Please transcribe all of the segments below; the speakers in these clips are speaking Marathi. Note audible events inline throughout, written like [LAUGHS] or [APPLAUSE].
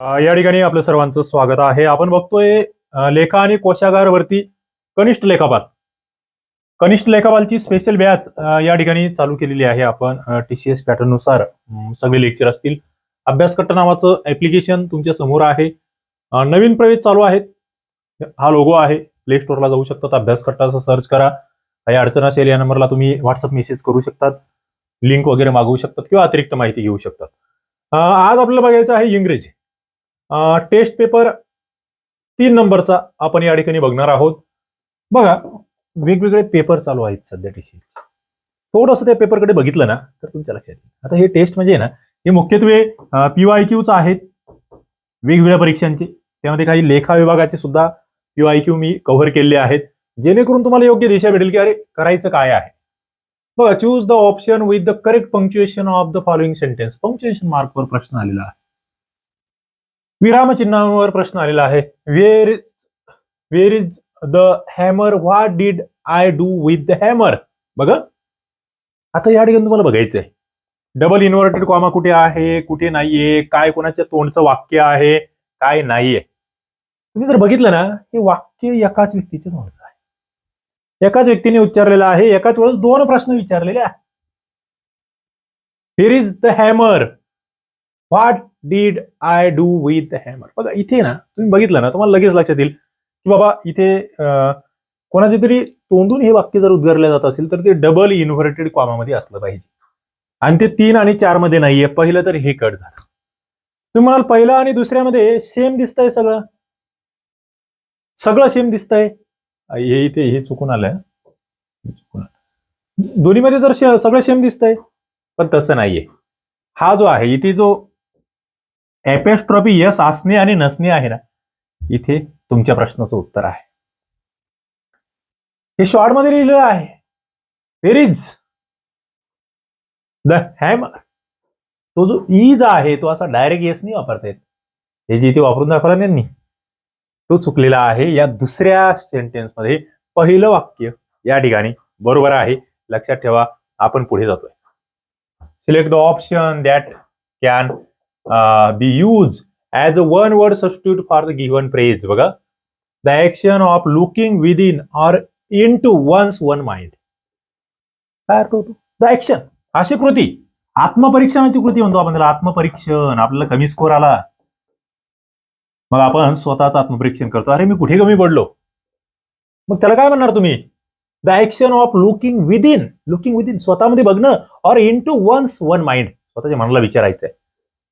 या ठिकाणी आपलं सर्वांचं स्वागत आहे. आपण बघतोय लेखा आणि कोशागार वरती कनिष्ठ लेखापाल. कनिष्ठ लेखापालची स्पेशल बॅच या ठिकाणी चालू केलेली आहे आपण टीसीएस पॅटर्ननुसार. सगळे लेक्चर असतील. अभ्यासकट्ट नावाचं ऍप्लिकेशन तुमच्यासमोर आहे. नवीन प्रवेश चालू आहेत. हा लोगो आहे. प्ले स्टोअरला जाऊ शकतात. अभ्यासकट्टा असं सर्च करा. काही अडचण असेल या नंबरला तुम्ही व्हॉट्सअप मेसेज करू शकतात. लिंक वगैरे मागवू शकतात किंवा अतिरिक्त माहिती घेऊ शकतात. आज आपल्याला बघायचं आहे इंग्रजी. टेस्ट पेपर तीन नंबरचा आपण या ठिकाणी बघणार आहोत. बघा वेगवेगळे पेपर चालू आहेत सध्या टीसीएच थोडंसं त्या पेपरकडे बघितलं ना तर तुमच्या लक्षात येईल. आता हे टेस्ट म्हणजे ना हे मुख्यत्वे पीवाय क्यूच आहेत. वेगवेगळ्या परीक्षांचे. त्यामध्ये काही लेखा विभागाचे सुद्धा पीवाय क्यू मी कव्हर केलेले आहेत. जेणेकरून तुम्हाला योग्य दिशा भेटेल की अरे करायचं काय आहे? बघा choose the option with the correct punctuation of the following sentence punctuation मार्कवर प्रश्न आलेला आहे. विरामचिन्हांवर प्रश्न आलेला आहे. Where is where is the hammer what did I do with the hammer बघा. आता या ठिकाणी तुम्हाला बघायचं आहे डबल इन्व्हर्टेड कॉमा कुठे आहे कुठे नाहीये काय कोणाच्या तोंडचं वाक्य आहे काय नाहीये. तुम्ही जर बघितलं ना हे वाक्य एकाच व्यक्तीच्या तोंडचं आहे. एकाच व्यक्तीने उच्चारलेलं आहे एकाच वेळेस दोन प्रश्न विचारलेले आहे. Here is the hammer what did I do with the hammer बघा इथे ना तुम्ही बघितलं ना तुम्हाला लगेच लक्षात येईल की बाबा इथे कोणाचे तरी तोंडून हे वाक्य जर उद्गारले जात असेल तर ते डबल इन्व्हर्टेड कॉमामध्ये असलं पाहिजे. आणि ते तीन आणि चारमध्ये नाहीये. पहिलं तर हे कट झालं. तुम्ही म्हणाल पहिलं आणि दुसऱ्यामध्ये सेम दिसतंय सगळं. सगळं सेम दिसतंय. हे इथे हे चुकून आलंय. आलं. दोन्हीमध्ये तर सगळं सेम दिसतंय. पण तसं नाहीये. हा जो आहे इथे जो एपेस्ट्रॉपी यस असणे आणि नसणे आहे ना? इथे तुमच्या प्रश्नाचं उत्तर आहे. हे शॉर्टमध्ये लिहिलेलं आहे. वेर इज द हॅमर तो जो e इज आहे तो असा डायरेक्ट येस नाही वापरता येत. हे जे इथे वापरून दाखवला त्यांनी तो चुकलेला आहे. या दुसऱ्या सेंटेन्समध्ये पहिलं वाक्य या ठिकाणी बरोबर आहे. लक्षात ठेवा आपण पुढे जातोय. Select the option that can be use as a one word substitute for the given phrase बघा. The action of looking within or into one's one mind काय अर्थ होतो? द ऍक्शन अशी कृती. आत्मपरीक्षणाची कृती म्हणतो आपण त्याला. आत्मपरीक्षण. आपल्याला कमी स्कोर आला. मग आपण स्वतःच आत्मपरीक्षण करतो. अरे मी कुठे कमी पडलो? मग त्याला काय म्हणणार तुम्ही? The action of looking within looking within स्वतःमध्ये बघणं. Or into one's one mind स्वतःच्या मनाला विचारायचंय.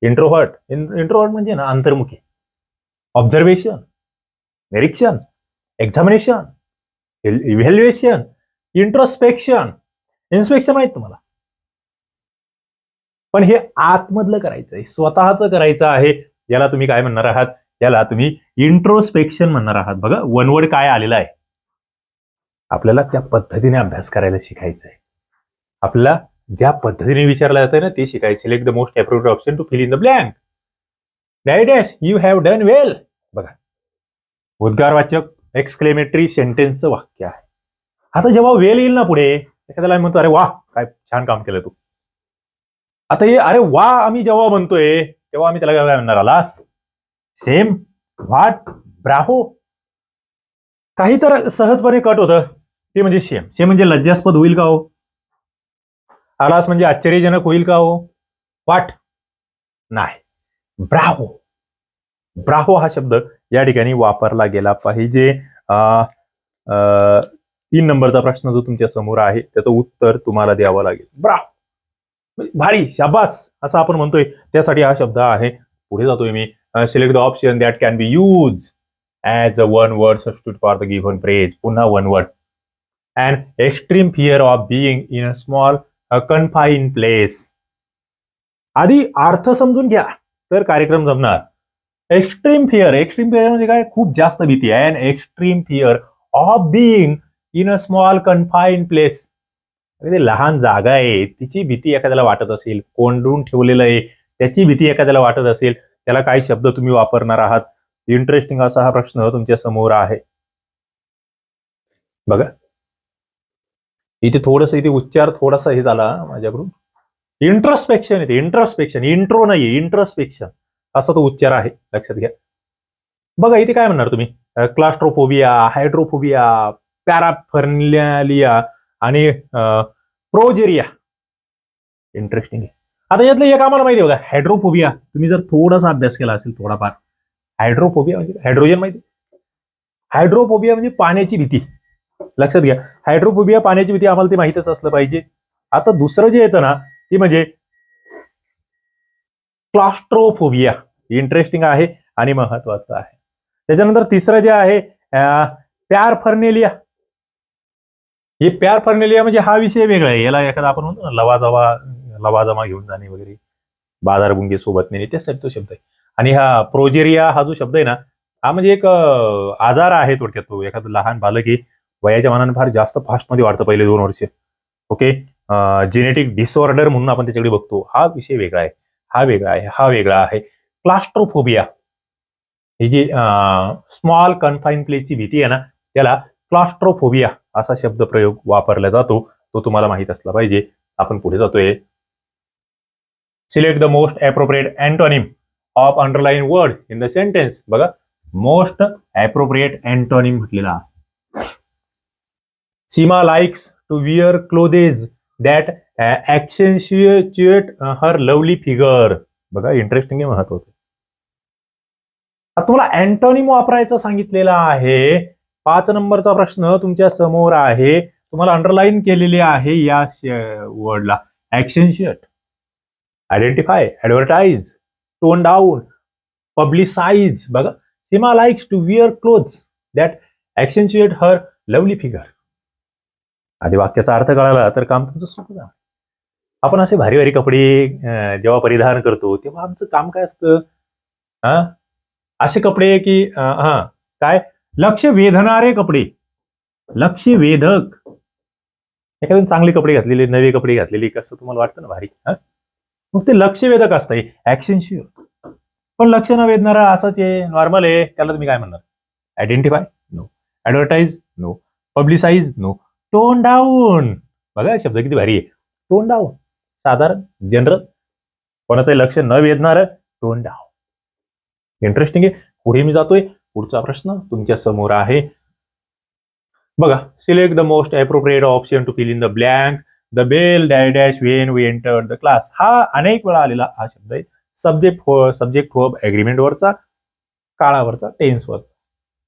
इंट्रोहर्ट इंट्रोहर्ट म्हणजे ना अंतर्मुखी. ऑब्झर्वेशन निरीक्षण एक्झामिनेशन इव्हॅल्युएशन इंट्रोस्पेक्शन इन्स्पेक्शन माहीत तुम्हाला? पण हे आतमधलं करायचंय. स्वतःचं करायचं आहे. याला तुम्ही काय म्हणणार आहात? याला तुम्ही इंट्रोस्पेक्शन म्हणणार आहात. बघा वन वर्ड काय आलेला आहे? आपल्याला त्या पद्धतीने अभ्यास करायला शिकायचं आहे आपल्याला ज्या पद्धतीने विचारलं जातं ना ते शिकायचं. Select the most appropriate option to fill in the blank dash you have done well बघा. उद्गारवाचक एक्सक्लेमेटरी सेंटेन्सचं वाक्य आहे. आता जेव्हा वेल येईल ना पुढे एखाद्याला म्हणतो अरे वा काय छान काम केलं तू. आता हे अरे वा आम्ही जेव्हा म्हणतोय तेव्हा आम्ही त्याला काय म्हणणार आलास? सेम व्हाट ब्राहो काही तर सहजपणे कट होतं. ते म्हणजे सेम सेम म्हणजे लज्जास्पद होईल का हो? आलास म्हणजे आश्चर्यजनक होईल का हो? वाट नाही. ब्राहो ब्राहो हा शब्द या ठिकाणी वापरला गेला पाहिजे. अं, तीन नंबरचा प्रश्न जो तुमच्यासमोर आहे त्याचं उत्तर तुम्हाला द्यावं लागेल. ब्राहो म्हणजे भारी शाबास असं आपण म्हणतोय. त्यासाठी हा शब्द आहे. पुढे जातोय मी. Select the option that can be use as a one word substitute for the given phrase पुन्हा one word and extreme fear of being in a small confine place आधी अर्थ समजून घ्या तर कार्यक्रम जमणार. एक्स्ट्रीम फिअर एक्स्ट्रीम फिअर म्हणजे काय? खूप जास्त भीती आहे. And extreme fear of being in a small confine place ते लहान जागा आहे. तिची भीती एखाद्याला वाटत असेल कोंडून ठेवलेलं आहे त्याची भीती एखाद्याला वाटत असेल त्याला काही शब्द तुम्ही वापरणार आहात. इंटरेस्टिंग असा हा प्रश्न तुमच्यासमोर आहे. बघा. इथे थोडस इथे उच्चार थोडासा हे झाला माझ्याकडून. इंट्रोस्पेक्शन इथे इंट्रोस्पेक्शन इंट्रो नाहीये इंट्रोस्पेक्शन असा तो उच्चार आहे. लक्षात घ्या. बघा इथे काय म्हणणार तुम्ही? क्लास्ट्रोफोबिया हायड्रोफोबिया पॅराफर्नलिया आणि प्रोजेरिया इंटरेस्टिंग आहे. आता यातलं एक आम्हाला माहिती आहे बघा. हायड्रोफोबिया तुम्ही जर थोडासा अभ्यास केला असेल थोडाफार. हायड्रोफोबिया म्हणजे हायड्रोजन माहिती हायड्रोफोबिया म्हणजे पाण्याची भीती. लक्षात घ्या. हायड्रोफोबिया पाण्याची भीती आम्हाला ते माहितच असलं पाहिजे. आता दुसरं जे येतं ना ते म्हणजे क्लास्ट्रोफोबिया इंटरेस्टिंग आहे आणि महत्वाचं आहे. त्याच्यानंतर तिसरं जे आहे प्यार फर्नेलिया हे प्यार फर्नेलिया म्हणजे हा विषय वेगळा आहे. याला एखादा आपण म्हणतो ना लवाजवा लवाजमा घेऊन जाणे वगैरे. बाजारभुंगे सोबत नेणे त्यासाठी तो शब्द आहे. आणि हा प्रोजेरिया हा जो शब्द आहे ना हा म्हणजे एक आजार आहे थोडक्यात तो. एखादं लहान बालक आहे वयाच्या मानाने फार जास्त फास्टमध्ये वाढतं पहिले दोन वर्ष. ओके जेनेटिक डिसऑर्डर म्हणून आपण त्याच्याकडे बघतो. हा विषय वेगळा आहे. हा वेगळा आहे. हा वेगळा आहे. क्लास्ट्रोफोबिया ही जी स्मॉल कन्फाईन प्लेसची भीती आहे ना त्याला क्लास्ट्रोफोबिया असा शब्द प्रयोग वापरला जातो. तो तुम्हाला माहीत असला पाहिजे. आपण पुढे जातोय. Select the most appropriate antonym of underline word in the sentence बघा. Most appropriate antonym म्हटलेला Seema likes to wear clothes that accentuate her lovely figure बघा इंटरेस्टिंग आहे महत्वाचं आता तुम्हाला अँटोनिम वापरायचं सांगितलेलं आहे. पाच नंबरचा प्रश्न तुमच्यासमोर आहे. तुम्हाला अंडरलाईन केलेले आहे या वर्डला accentuate identify advertise tone down publicise बघा Seema likes to wear clothes that accentuate her lovely figure आधी वाक्याचा अर्थ कळाला तर काम तुमचं सोपं जाणार. आपण असे भारी भारी कपडे जेव्हा परिधान करतो तेव्हा आमचं काम काय असतं? हा? असे कपडे की हा काय? लक्ष वेधणारे कपडे. लक्ष वेधक. एखाद्याने चांगले कपडे घातलेले नवे कपडे घातलेले कसं तुम्हाला वाटतं ना भारी? हा? मग ते लक्ष वेधक असतं ऍक्शनशिव पण लक्ष न वेधणारा असंच आहे नॉर्मल आहे त्याला तुम्ही काय म्हणणार? Identify no advertise no publicise no tone down बघा शब्द किती भारी आहे. टोन डाऊन साधारण जनरल कोणाचं लक्ष न वेधणार टोन डाऊन इंटरेस्टिंग आहे. पुढे मी जातोय. पुढचा प्रश्न तुमच्यासमोर आहे. बघा select the most appropriate option to fill in the blank the bell dash dash when we enter the class हा अनेक वेळा आलेला हा शब्द आहे. सब्जेक्ट सब्जेक्ट वर्ब अग्रीमेंटवरचा काळावरचा टेन्सवरचा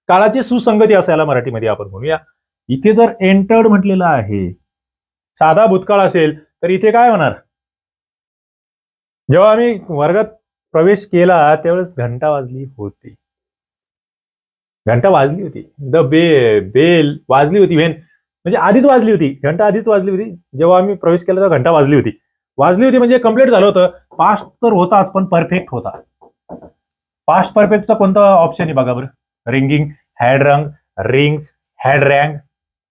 काळाची सुसंगती असायला मराठीमध्ये आपण म्हणूया. इथे जर एंटर्ड म्हटलेलं आहे साधा भूतकाळ असेल तर इथे काय होणार? जेव्हा आम्ही वर्गात प्रवेश केला त्यावेळेस घंटा वाजली होती. घंटा वाजली होती. द बे बेल वाजली होती व्हेन म्हणजे आधीच वाजली होती. घंटा आधीच वाजली होती. जेव्हा आम्ही प्रवेश केला तेव्हा घंटा वाजली होती. वाजली होती म्हणजे कंप्लीट झालं होतं. पास्ट तर होताच पण परफेक्ट होता. पास्ट परफेक्टचा कोणता ऑप्शन आहे बघा बरं? Ringing had rung rings had rang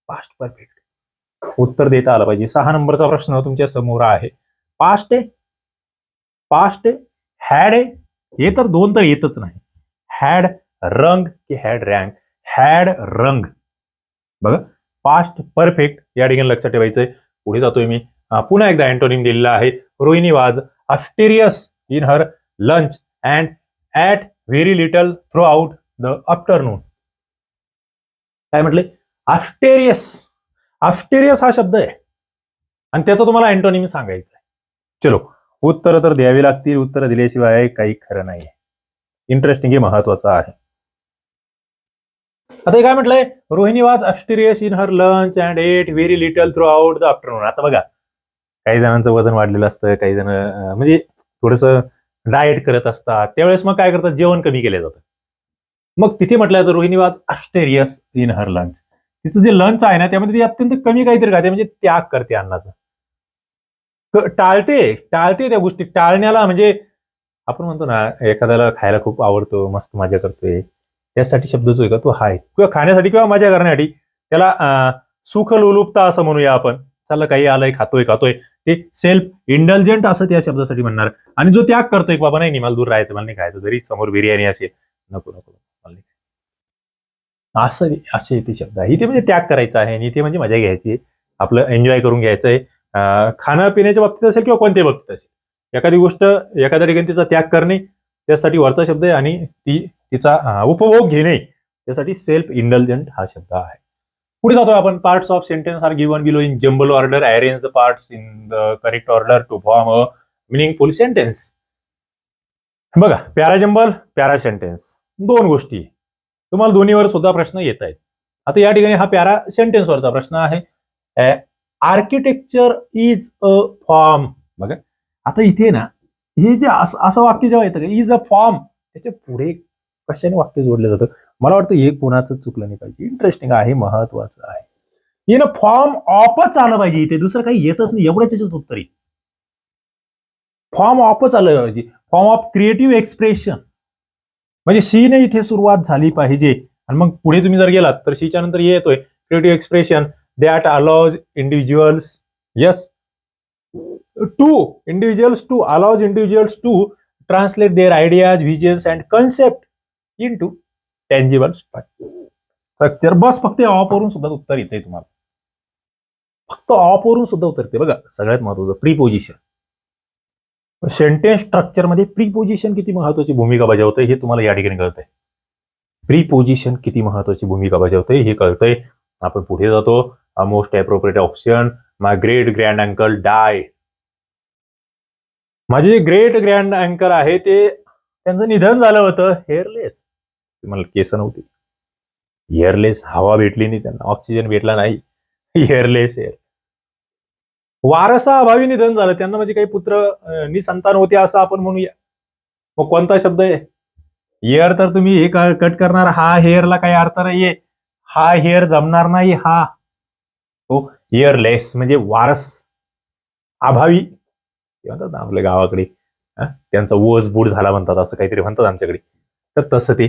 past perfect उत्तर देता आलं पाहिजे. सहा नंबरचा प्रश्न तुमच्यासमोर आहे. पास्ट आहे पास्ट आहे हॅड आहे हे तर दोन तर येतच नाही. हॅड रंग की हॅड रँक हॅड रंग. बघा. पास्ट परफेक्ट या ठिकाणी लक्षात ठेवायचंय. पुढे जातोय मी. पुन्हा एकदा अँटोनिम दिलेला आहे. Rohini was abstemious in her lunch and ate very little throughout the afternoon काय म्हटले? आफ्टेरियस आफ्टेरियस हा शब्द आहे. आणि त्याचं तुम्हाला अँटोनिमी सांगायचं आहे. चलो उत्तरं तर द्यावी लागतील. उत्तरं दिल्याशिवाय काही खरं नाही इंटरेस्टिंग हे महत्वाचं आहे. आता हे काय म्हटलंय? Rohini was abstemious in her lunch and ate very little throughout the afternoon आता बघा काही जणांचं वजन वाढलेलं असतं काही जण म्हणजे थोडस डाएट करत असतात. त्यावेळेस मग काय करतात? जेवण कमी केलं जातं. मग तिथे म्हटलं तर Rohini was abstemious in her lunch तिचं जे लंच आहे ना त्यामध्ये ती अत्यंत कमी काहीतरी खाते म्हणजे त्याग करते अन्नाचा. टाळते टाळते त्या गोष्टी. टाळण्याला म्हणजे आपण म्हणतो ना एखाद्याला खायला खूप आवडतो मस्त मजा करतोय. त्यासाठी शब्द जो आहे का तो हाय किंवा खाण्यासाठी किंवा मजा करण्यासाठी त्याला सुख लोलुपता असं म्हणूया आपण. चाललं काही आलंय खातोय खातोय. ते सेल्फ इंडल्जंट असं त्या शब्दासाठी म्हणणार. आणि जो त्याग करतोय बाबा नाही मला दूर राहायचं मला नाही खायचं जरी समोर बिर्याणी असेल नको नको. असं असे इथे शब्द आहे. इथे म्हणजे त्याग करायचा आहे आणि इथे म्हणजे मजा घ्यायची आहे. आपलं एन्जॉय करून घ्यायचं आहे. खाणं पिण्याच्या बाबतीत असेल किंवा कोणत्याही बाबतीत असेल. एखादी गोष्ट एखाद्या ठिकाणी तिचा त्याग करणे त्यासाठी वरचा शब्द आहे आणि ती तिचा उपभोग घेणे त्यासाठी सेल्फ इंडल्जंट हा शब्द आहे. पुढे जातो आपण parts of sentence are given below in jumble order arrange the parts in the correct order to form a meaningful sentence बघा पॅरा जम्बल पॅरा सेंटेन्स दोन गोष्टी. तुम्हाला दोन्हीवर सुद्धा प्रश्न येत आहेत. आता या ठिकाणी हा प्यारा सेंटेन्सवरचा प्रश्न आहे. आर्किटेक्चर इज अ फॉर्म बघा. आता इथे ना हे जे असं वाक्य जेव्हा येतं इज अ फॉर्म त्याच्या पुढे कशाने वाक्य जोडलं जातं? मला वाटतं हे कोणाचं चुकलं नाही पाहिजे. इंटरेस्टिंग आहे महत्वाचं आहे. हे ना फॉर्म ऑफच आलं पाहिजे इथे. दुसरं काही येतच नाही. एवढ्याच याच्यात उत्तरी फॉर्म ऑफच आलं पाहिजे. फॉर्म ऑफ क्रिएटिव्ह एक्सप्रेशन म्हणजे सी ने इथे सुरुवात झाली पाहिजे. आणि मग पुढे तुम्ही जर गेलात तर सीच्या नंतर हे येतोय. Creative expression that allows individuals yes to individuals to allows individuals to translate their ideas visions and concept into tangible structure बस फक्त ऑपवरून सुद्धा उत्तर येते तुम्हाला. फक्त ऑपवरून सुद्धा उत्तर येते बघा सगळ्यात महत्वाचं प्रीपोजिशन सेंटेन्स स्ट्रक्चरमध्ये प्रीपोजिशन किती महत्वाची भूमिका बजावते हे तुम्हाला या ठिकाणी कळतंय. प्रीपोजिशन किती महत्वाची भूमिका बजावते हे कळतंय. आपण पुढे जातो. Most appropriate option my great grand uncle die माझे जे ग्रेट ग्रँड अँकर आहे ते त्यांचं निधन झालं होतं. हेअरलेस मला केस नव्हती. हेअरलेस हवा भेटली नाही त्यांना. ऑक्सिजन भेटला नाही. [LAUGHS] हेअरलेस हेअर वारसा अभावी निधन झालं. त्यांना म्हणजे काही पुत्र निसंतान होते असं आपण म्हणूया. मग कोणता शब्द आहे? हेअर तर तुम्ही हे कट करणार. हा हेअरला काही अर्थ नाहीये. हा हेअर जमणार नाही. हा. तो हेअरलेस म्हणजे वारस अभावी. म्हणतात ना आपल्या गावाकडे. त्यांचा ओस बूड झाला म्हणतात असं काहीतरी म्हणतात आमच्याकडे. तर तसं ते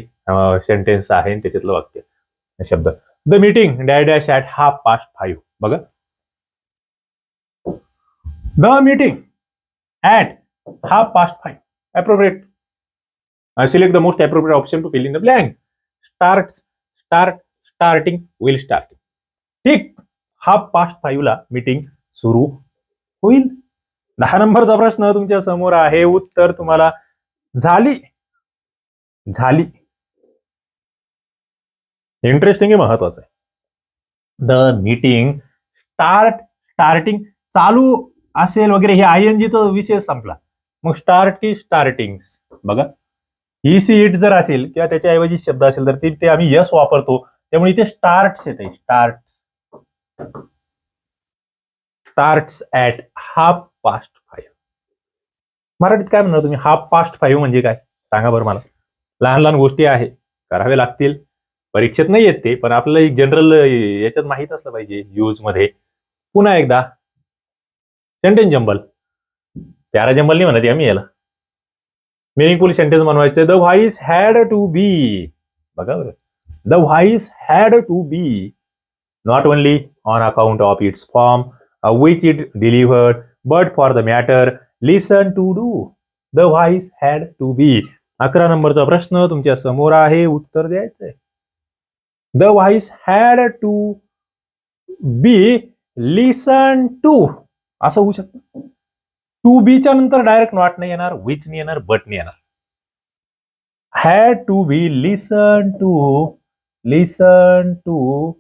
सेंटेन्स आहे त्याच्यातलं वाक्य. शब्द. The meeting dash dash at half past five बघा. The meeting at half past five appropriate select the most appropriate option to fill in the blank start start starting will start ठीक हाफ पास्ट फाईव्हला मीटिंग सुरू होईल. दहा नंबरचा प्रश्न तुमच्यासमोर आहे. उत्तर तुम्हाला झाली. झाली. इंटरेस्टिंग आहे महत्वाचं आहे. द मीटिंग स्टार्ट स्टार्टिंग चालू. असेल वगैरे हे आय एन जीचा विषय संपला. मग स्टार्टी स्टार्टिंग्स. स्टार्टिंग बघा ही सी इट जर असेल किंवा त्याच्याऐवजी शब्द असेल तर ते ते आम्ही यस वापरतो. त्यामुळे इथे स्टार्ट्स येते. Start starts at half past five मराठीत काय म्हणणार तुम्ही? हाफ पास्ट फाईव्ह म्हणजे काय? सांगा बरं मला. लहान लहान गोष्टी आहे. करावे लागतील. परीक्षेत नाही येत ते पण आपल्याला एक जनरल याच्यात माहीत असलं पाहिजे यूजमध्ये. पुन्हा एकदा सेंटेन्स जंबल प्यारा जंबल नाही म्हणत आम्ही याला. मिनिंगफुल सेंटेन्स बनवायचं. The voice had to be बघा बरं. The voice had to be not only on account of its form which it delivered but for the matter listen to do the voice had to be अकरा नंबरचा प्रश्न तुमच्यासमोर आहे. उत्तर द्यायचंय. The voice had to be listen to असं होऊ शकतं. टू बीच्या नंतर डायरेक्ट नॉट नाही येणार विच नाही येणार बट नाही येणार. Had to be listen to listen to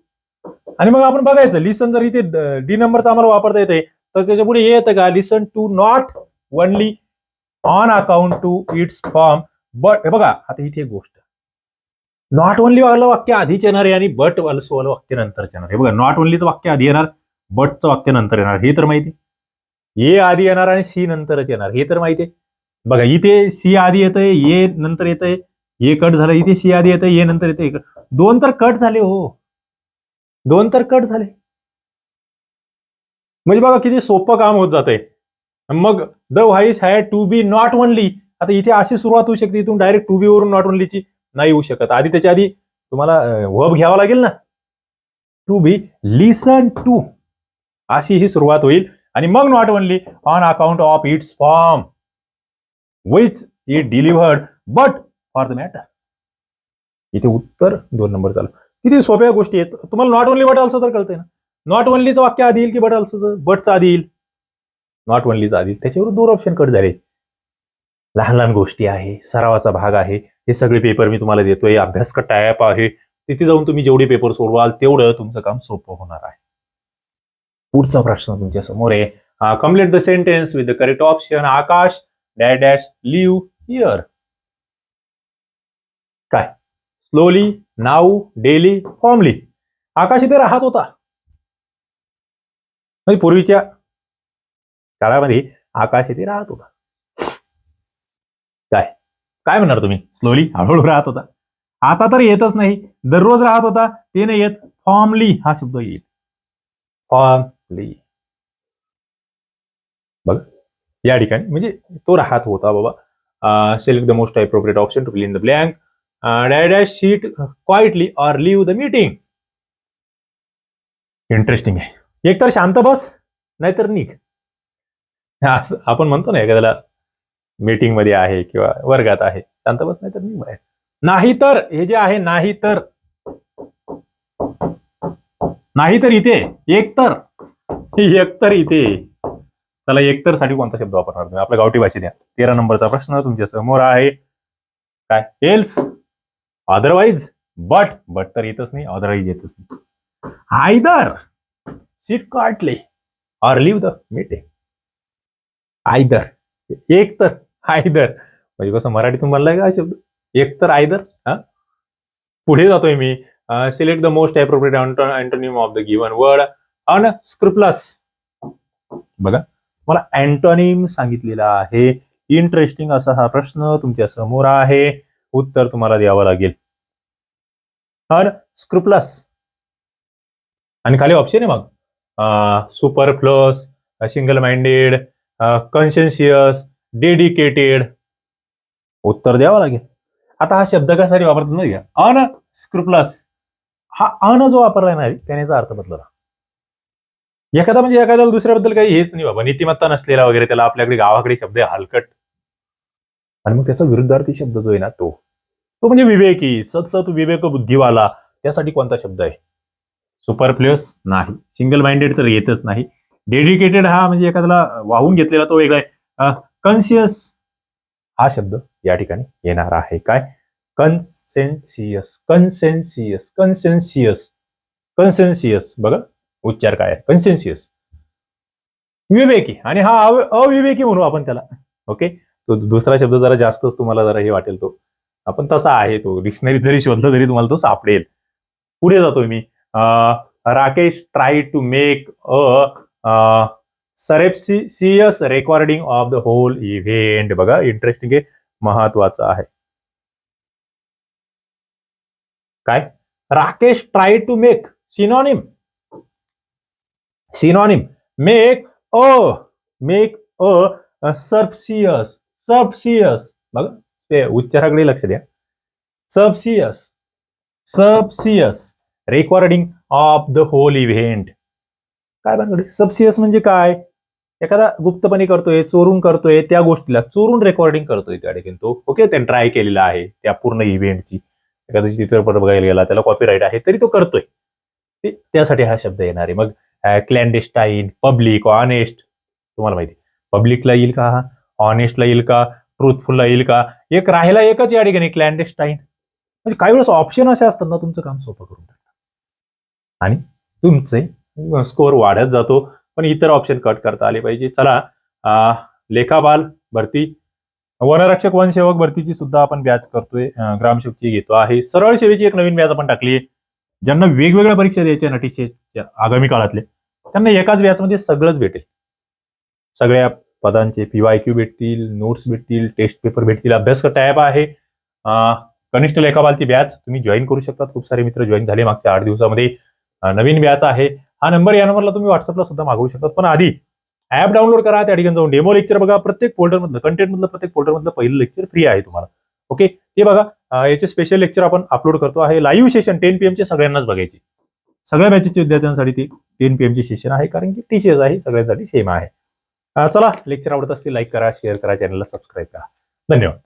आणि मग आपण बघायचं लिसन जर इथे डी नंबरचा आम्हाला वापरता येते तर त्याच्या पुढे हे येतं का? Listen to not only on account to its form but हे बघा आता इथे एक गोष्ट. नॉट ओनली वालं वाक्य आधीच येणार आहे आणि बट वालं वालं वाक्य नंतरच येणार हे बघा नॉट ओनलीचं वाक्य आधी येणार बटचं वाक्य नंतर येणार हे तर माहिती ए आधी येणार आणि सी नंतरच येणार. हे तर माहिती आहे बघा इथे सी आधी येतंय ये नंतर येतंय ये कट झालं इथे सी आधी येतंय ये नंतर येतंय दोन तर कट झाले हो. दोन तर कट झाले. म्हणजे बघा किती सोपं काम होत जातंय. मग the voice had to be not only. आता इथे अशी सुरुवात होऊ शकते इथून डायरेक्ट टू बी वरून नॉट ओनलीची नाही होऊ शकत. आधी त्याच्या आधी तुम्हाला वब घ्यावा लागेल ना? To be listen to. अशी ही सुरुवात होईल. आणि मग not only on account of its form which it delivered but for the matter इथे उत्तर दोन नंबर चालू. किती सोप्या गोष्टी आहेत. तुम्हाला नॉट ओनली बट ऑल्सो तर कळतंय ना. नॉट ओनलीचं वाक्य आधी येईल की बट ऑल्सोचं बटचा आधी येईल. नॉट ओनलीचा आधी येईल. त्याच्यावर दोन ऑप्शन कट झाले. लहान लहान गोष्टी आहे. सरावाचा भाग आहे. हे सगळे पेपर मी तुम्हाला देतोय. अभ्यास का टायप आहे. तिथे जाऊन तुम्ही जेवढे पेपर सोडवाल तेवढं तुमचं काम सोपं होणार आहे. पुढचा प्रश्न तुमच्यासमोर आहे complete the sentence with the correct option Akash dash dash live here काय? Slowly now daily formerly Akash इथे राहत होता. म्हणजे पूर्वीच्या काळामध्ये आकाश इथे राहत होता. काय? काय म्हणणार तुम्ही? स्लोली हळूहळू राहत होता. आता तर येतच नाही. दररोज राहत होता ते नाही येत. फॉर्मली हा शब्द येईल. फॉर्म फॉर्मली बघ या ठिकाणी म्हणजे तो राहत होता बाबा. Select the most appropriate option to fill in the blank dash sit quietly or leave the meeting interesting आहे. एकतर शांत बस नाहीतर निघ. असं आपण म्हणतो ना एखाद्याला मीटिंगमध्ये आहे किंवा वर्गात आहे. शांत बस नाही तर निघ बाहेर. नाही तर हे जे आहे नाही तर. नाही तर इथे एकतर [LAUGHS] एकतर इथे. चला एकतरसाठी कोणता शब्द वापरणार तुम्ही? आपल्या गावठी भाषेत द्या तेरा नंबरचा प्रश्न तुमच्यासमोर आहे. काय? एल्स अदरवाईज बट बट तर येतच नाही अदरवाईज येतच नाही. Either sit quietly or leave the meeting either एक तर आयदर म्हणजे कसं मराठीतून बनलाय का शब्द? एक तर आयदर हा? पुढे जातोय मी. Select the most appropriate antonym of the given word unscrupulous बघा मला अँटोनिम सांगितलेला आहे. इंटरेस्टिंग असा हा प्रश्न तुमच्यासमोर आहे. उत्तर तुम्हाला द्यावं लागेल. अन स्क्रुप्लस आणि खाली ऑप्शन आहे मग. Superfluous single minded conscious dedicated उत्तर द्यावं लागेल. आता हा शब्द कशासाठी वापरतात नाही अनस्क्रुपलस अन स्क्रुप्लस हा अन जो वापरला नाही त्याने अर्थ बदलला. एखादा म्हणजे एखाद्याला दुसऱ्याबद्दल काही हेच नाही बाबा. नीतिमत्ता नसलेला वगैरे त्याला आपल्याकडे गावाकडे शब्द आहे हलकट. आणि मग त्याचा विरुद्धार्थी शब्द जो आहे ना तो. तो म्हणजे विवेकी सतसत विवेक बुद्धिवाला. त्यासाठी कोणता शब्द आहे? सुपर प्लेस नाही. सिंगल माइंडेड तर येतच नाही. डेडिकेटेड हा म्हणजे एखाद्याला वाहून घेतलेला तो वेगळा आहे. कन्सियस हा शब्द या ठिकाणी येणार आहे. काय? कन्सेन्सियस कन्सेन्सियस कन्सेन्सियस कन्सेन्सियस बघा. उच्चार काय आहे कन्सेन्सियस विवेकी. आणि हा अविवेकी म्हणू आपण त्याला. ओके तो दुसरा शब्द जरा जास्तच तुम्हाला जरा हे वाटेल तो. आपण तसा आहे तो. डिक्शनरी जरी शोधलं तरी तुम्हाला तो सापडेल. पुढे जातोय मी. Rakesh try to make a surreptitious recording of the whole event बघा इंटरेस्टिंग महत्वाचं आहे. काय? Rakesh try to make synonym synonym make a make a surreptitious surreptitious बघा ते उच्चाराकडे लक्ष द्या. Surreptitious surreptitious recording of the whole event काय बनकडे सबसियस म्हणजे काय? एखादा गुप्तपणे करतोय चोरून करतोय त्या गोष्टीला चोरून रेकॉर्डिंग करतोय त्या ठिकाणी तो. ओके त्याने ट्राय केलेला आहे त्या पूर्ण इव्हेंटची एखादा चित्रपट बघायला गेला त्याला कॉपीराईट आहे तरी तो करतोय. ते त्यासाठी हा शब्द येणार आहे. मग क्लॅन्डेस्टाईन पब्लिक ऑनेस्ट तुम्हाला माहिती पब्लिकला येईल का हा? ऑनेस्टला येईल का? ट्रुथफुलला येईल का? एक राहिला एकच या ठिकाणी क्लॅन्डेस्टाईन म्हणजे काही वेळेस ऑप्शन असे असतात ना तुमचं काम सोपं करून टाकतात. आणि तुमचे स्कोअर वाढत जातो पण इतर ऑप्शन कट करता आले पाहिजे. चला लेखापाल लेखाबाल भरती. वनरक्षक वनसेवक भरतीची सुद्धा आपण बॅच करतोय. ग्रामसेवकची घेतो आहे. सरळ सेवेची एक नवीन बॅच आपण टाकली आहे. ज्यांना वेगवेगळ्या परीक्षा द्यायच्या नटीचे आगामी काळातले त्यांना एकाच बॅचमध्ये सगळंच भेटेल. सगळ्या पदांचे पीवाय क्यू भेटतील नोट्स भेटतील टेस्ट पेपर भेटतील अभ्यास टॅब आहे. कनिष्ठ लेखापालची बॅच तुम्ही जॉईन करू शकता खूप सारे मित्र जॉईन झाले मागच्या आठ दिवसामध्ये. नवीन बॅच आहे. हा नंबर या नंबरला तुम्ही व्हॉट्सअपला सुद्धा मागवू शकता पण आधी ऍप डाउनलोड करा त्या ठिकाणी जाऊन डेमो लेक्चर बघा. प्रत्येक फोल्डर मधलं कंटेंट मधलं प्रत्येक फोल्डर मधलं पहिलं लेक्चर फ्री आहे तुम्हाला. ओके? ते बघा याचे स्पेशल लेक्चर आपण अपलोड करतो आहे. लाईव्ह सेशन टेन पीएम चे सगळ्यांनाच बघायचे. सगळ्या बॅचेसच्या विद्यार्थ्यांसाठी ती टेन पीएम चे सेशन आहे कारण की टीसीएस आहे सगळ्यांसाठी सेम आहे. चला लेक्चर आवडत असतील लाईक करा शेअर करा चॅनलला सबस्क्राईब करा. धन्यवाद.